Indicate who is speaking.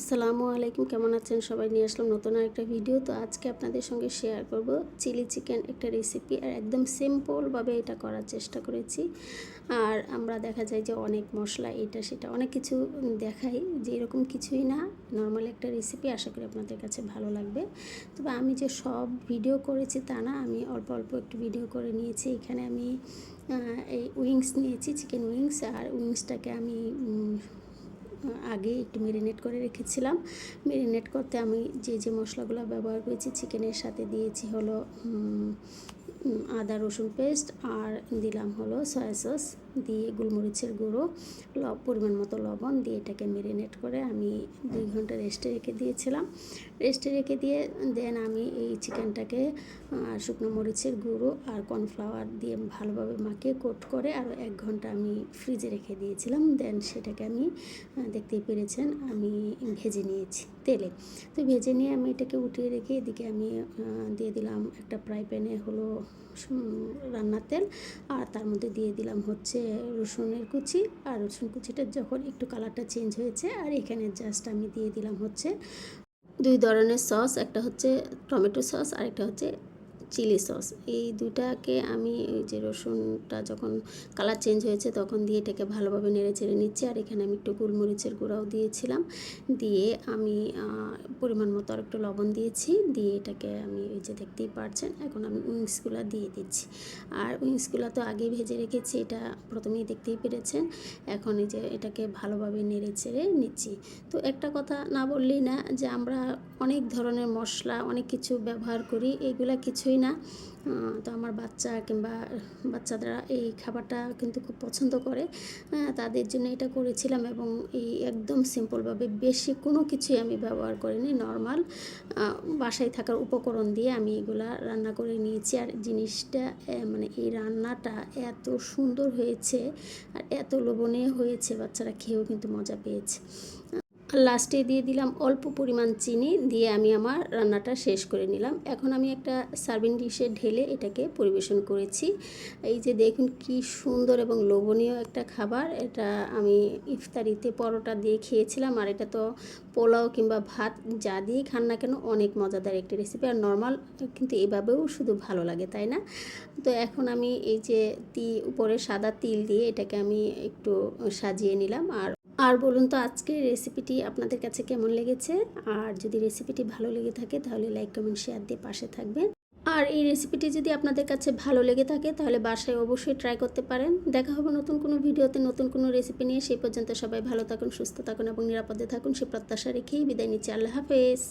Speaker 1: আসসালামু আলাইকুম, কেমন আছেন? সবাই নিয়ে আসলাম নতুন একটা ভিডিও তো আজকে আপনাদের সঙ্গে শেয়ার করব চিলি চিকেন একটা রেসিপি আর একদম সিম্পলভাবে এটা করার চেষ্টা করেছি। আর আমরা দেখা যায় যে অনেক মশলা এটা সেটা অনেক কিছু দেখাই যে এরকম কিছুই না নর্মাল একটা রেসিপি আশা করি আপনাদের কাছে ভালো লাগবে। তবে আমি যে সব ভিডিও করেছি তা না, আমি অল্প অল্প একটু ভিডিও করে নিয়েছি। এখানে আমি এই উইংস নিয়েছি চিকেন উইংস আর উইংসটাকে আমি আগে একটু মেরিনেট করে রেখেছিলাম। মেরিনেট করতে আমি যে যে মশলাগুলো ব্যবহার করেছি চিকেনের সাথে দিয়েছি হলো আদা রসুন পেস্ট আর দিলাম হলো সয়া সস দিয়ে গোলমরিচের গুঁড়ো লব পরিমাণ মতো লবণ দিয়ে এটাকে মেরিনেট করে আমি দুই ঘণ্টা রেস্টে রেখে দিয়েছিলাম। রেস্টে রেখে দিয়ে দেন আমি এই চিকেনটাকে শুকনো মরিচের গুঁড়ো আর কর্নফ্লাওয়ার দিয়ে ভালোভাবে মাখিয়ে কোট করে আরও এক ঘণ্টা আমি ফ্রিজে রেখে দিয়েছিলাম। দেন সেটাকে আমি দেখতেই পেরেছেন আমি ভেজে নিয়েছি তেলে। তো ভেজে নিয়ে আমি এটাকে উঠিয়ে রেখে এদিকে আমি দিয়ে দিলাম একটা ফ্রাই প্যানে হলো রান্নার তেল আর তার মধ্যে দিয়ে দিলাম হচ্ছে রসুনের কুচি আর রসুন কুচিটা যখন একটু কালারটা চেঞ্জ হয়েছে আর এখানে জাস্ট আমি দিয়ে দিলাম হচ্ছে দুই ধরনের সস, একটা হচ্ছে টমেটো সস আর একটা হচ্ছে চিলি সস। এই দুটাকে আমি এই যে রসুনটা যখন কালার চেঞ্জ হয়েছে তখন দিয়ে এটাকে ভালোভাবে নেড়ে চেড়ে নিচ্ছি। আর এখানে আমি একটু গোলমরিচের গুঁড়াও দিয়েছিলাম। দিয়ে আমি পরিমাণ মতো আর একটু লবণ দিয়েছি, দিয়ে এটাকে আমি এই যে দেখতেই পারছেন, এখন আমি উইংসগুলো দিয়ে দিচ্ছি। আর উইংসগুলো তো আগে ভেজে রেখেছি, এটা প্রথমেই দেখতেই পেরেছেন। এখন এই যে এটাকে ভালোভাবে নেড়ে চেড়ে নিচ্ছি। তো একটা কথা না বললেই না, যে আমরা অনেক ধরনের মশলা, অনেক কিছু ব্যবহার করি, এগুলা কিছুই না। তো আমার বাচ্চা কিংবা বাচ্চারা এই খাবারটা কিন্তু খুব পছন্দ করে। তাদের জন্য এটা করেছিলাম এবং এই একদম সিম্পলভাবে বেশি কোনো কিছুই আমি ব্যবহার করিনি। নর্মাল বাসায় থাকার উপকরণ দিয়ে আমি এগুলা রান্না করে নিয়েছি। আর জিনিসটা মানে এই রান্নাটা এত সুন্দর হয়েছে আর এত লোভনীয় হয়েছে, বাচ্চারা খেয়েও কিন্তু মজা পেয়েছে। লাস্টে দিয়ে দিলাম অল্প পরিমাণ চিনি দিয়ে আমি আমার রান্নাটা শেষ করে নিলাম। এখন আমি একটা সার্ভিং ডিশে ঢেলে এটাকে পরিবেশন করেছি। এই যে দেখুন কি সুন্দর এবং লোভনীয় একটা খাবার। এটা আমি ইফতারিতে পরোটা দিয়ে খেয়েছিলাম আর এটা তো পোলাও কিংবা ভাত যা দিয়ে খান না কেন অনেক মজাদার একটি রেসিপি আর নর্মাল কিন্তু এভাবেও শুধু ভালো লাগে, তাই না? তো এখন আমি এই যে তি, উপরে সাদা তিল দিয়ে এটাকে আমি একটু সাজিয়ে নিলাম আর আর বলুন তো আজকের রেসিপিটি আপনাদের কাছে কেমন লেগেছে? আর যদি রেসিপিটি ভালো লেগে থাকে, তাহলে লাইক কমেন্ট শেয়ার দিয়ে পাশে থাকবেন। আর এই রেসিপিটি যদি আপনাদের কাছে ভালো লেগে থাকে, তাহলে বাসায় অবশ্যই ট্রাই করতে পারেন। দেখা হবে নতুন কোনো ভিডিওতে, নতুন কোনো রেসিপি নিয়ে। সেই পর্যন্ত সবাই ভালো থাকুন, সুস্থ থাকুন এবং নিরাপদে থাকুন। সে প্রত্যাশা রেখেই বিদায় নিচ্ছি। আল্লাহ হাফেজ।